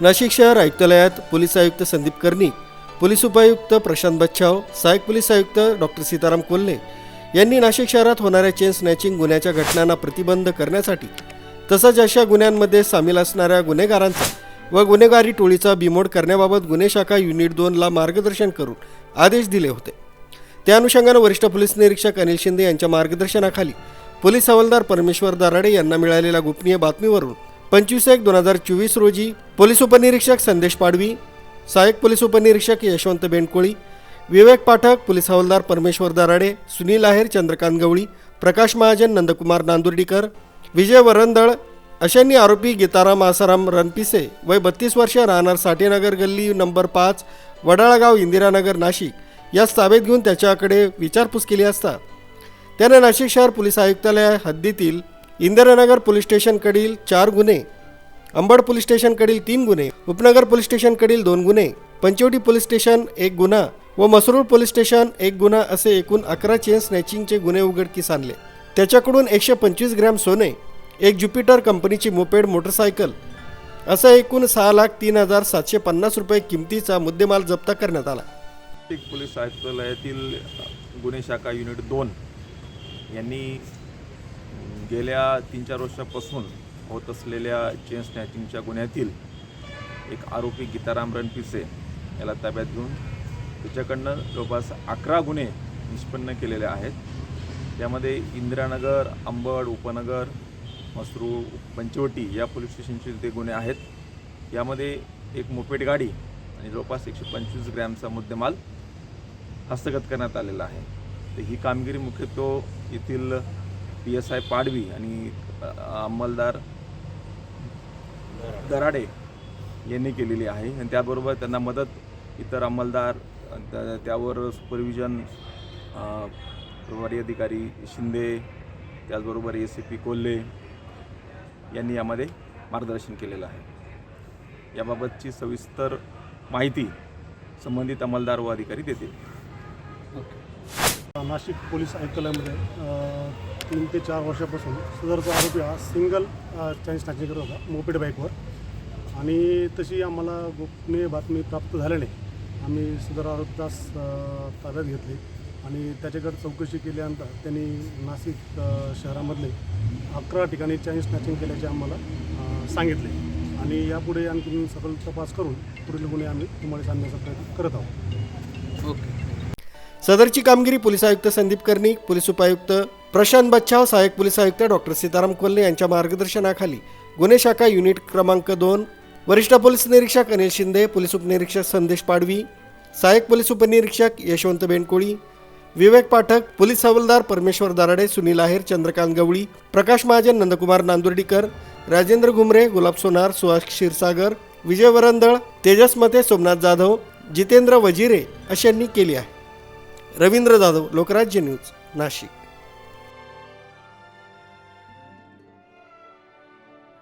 नाशिक शहर आयुक्तालयात पोलीस आयुक्त संदीप कर्णिक पोलीस उपायुक्त प्रशांत बच्छाव सहाय्यक पोलीस आयुक्त डॉक्टर सीताराम कोल्हे यांनी नाशिक शहरात होणाऱ्या चेन स्नॅचिंग गुन्ह्याच्या घटनांना प्रतिबंध करण्यासाठी तसंच अशा गुन्ह्यांमध्ये सामील असणाऱ्या गुन्हेगारांचा व गुन्हेगारी टोळीचा बिमोड करण्याबाबत गुन्हे शाखा युनिट दोनला मार्गदर्शन करून आदेश दिले होते. त्या अनुषंगानं वरिष्ठ पोलीस निरीक्षक अनिल शिंदे यांच्या मार्गदर्शनाखाली पोलीस हवालदार परमेश्वर दराडे यांना मिळालेल्या गोपनीय बातमीवरून पंचवीस एक दोन हजार चोवीस रोजी पोलीस उपनिरीक्षक संदेश पाडवी सहाय्यक पोलीस उपनिरीक्षक यशवंत बेंडकोळी विवेक पाठक पोलीस हवालदार परमेश्वर दराडे सुनील आहेर चंद्रकांत गवळी प्रकाश महाजन नंदकुमार नांदुर्डीकर विजय वरंदळ अशांनी आरोपी गीताराम आसाराम रणपिसे वय बत्तीस वर्ष राहणार साठेनगर गल्ली नंबर पाच वडाळागाव इंदिरानगर नाशिक. यास ताब्यात घेऊन त्याच्याकडे विचारपूस केली असता. त्याने नाशिक शहर पोलीस आयुक्तालय हद्दीतील इंदिरानगर पोलीस स्टेशनकडील चार गुन्हे अंबड पोलीस स्टेशनकडील तीन गुन्हे उपनगर पोलीस स्टेशनकडील दोन गुन्हे पंचवटी पोलीस स्टेशन एक गुन्हा व मसरूळ पोलीस स्टेशन एक गुन्हा असे एकूण अकरा चेन स्नॅचिंगचे गुन्हे उघडकीस आणले. त्याच्याकडून एकशे पंचवीस ग्रॅम सोने एक ज्युपिटर कंपनीची मोपेड मोटरसायकल असं एकूण सहा लाख तीन हजार सातशे पन्नास रुपये किमतीचा मुद्देमाल जप्त करण्यात आला. पोलीस आयुक्तालयातील गुन्हे शाखा युनिट दोन यांनी गेल्या तीन चार वर्षापासून होत असलेल्या चेन स्नॅचिंगच्या गुन्ह्यातील एक आरोपी गीताराम रणपिसे याला ताब्यात घेऊन त्याच्याकडनं जवळपास अकरा गुन्हे निष्पन्न केलेले आहेत. त्यामध्ये इंदिरानगर अंबड उपनगर मसरू पंचवटी या पोलीस स्टेशनचे ते गुन्हे आहेत. यामध्ये एक मोपेट गाडी आणि जवळपास एकशे पंचवीस ग्रॅमचा मुद्देमाल हस्तगत करण्यात आलेला आहे. तर ही कामगिरी मुख्यत्वे येथील पी एस आय पाडवी आणि अंमलदार दराडे यांनी केलेली आहे. आणि त्याबरोबर त्यांना मदत इतर अंमलदार त्या- त्यावर सुपरविजन प्रभारी अधिकारी शिंदे त्याचबरोबर ए सी पी कोल्हे यांनी यामध्ये मार्गदर्शन केलेलं आहे. याबाबतची सविस्तर माहिती संबंधित अंमलदार व अधिकारी देतील. नाशिक पोलीस आयुक्तालयामध्ये तीन ते चार वर्षापासून सदरचा आरोपी हा सिंगल चाळीस स्नॅचिंग करत होता मोपेड बाईकवर. आणि तशी आम्हाला गोपनीय बातमी प्राप्त झाल्याने आम्ही सदर आरोपीस ताब्यात घेतले आणि त्याच्याकडे चौकशी केल्यानंतर त्यांनी नाशिक शहरामधले अकरा ठिकाणी चाईन स्नॅचिंग केल्याचे आम्हाला सांगितले. आणि यापुढे आणखी सखोल तपास करून पुढील गुन्हे आम्ही तुम्हाला सांगण्याचा प्रयत्न करत आहोत. ओके. सदरची कामगिरी पोलीस आयुक्त संदीप कर्णिक पोलीस उपायुक्त प्रशांत बच्छाव सहाय्यक पोलीस आयुक्त डॉक्टर सीताराम कोल्हे यांच्या मार्गदर्शनाखाली गुन्हे शाखा युनिट क्रमांक दोन वरिष्ठ पोलीस निरीक्षक अनिल शिंदे पोलीस उपनिरीक्षक संदेश पाडवी सहाय्यक पोलीस उपनिरीक्षक यशवंत बेनकोळी विवेक पाठक पोलीस हवालदार परमेश्वर दराडे सुनील आहेर चंद्रकांत गवळी प्रकाश महाजन नंदकुमार नांदुर्डीकर राजेंद्र घुमरे गुलाब सोनार सुहास क्षीरसागर विजय वरंदळ तेजस मते सोमनाथ जाधव जितेंद्र वजिरे अशांनी केली आहे. रवींद्र जाधव लोकराज्य न्यूज नाशिक.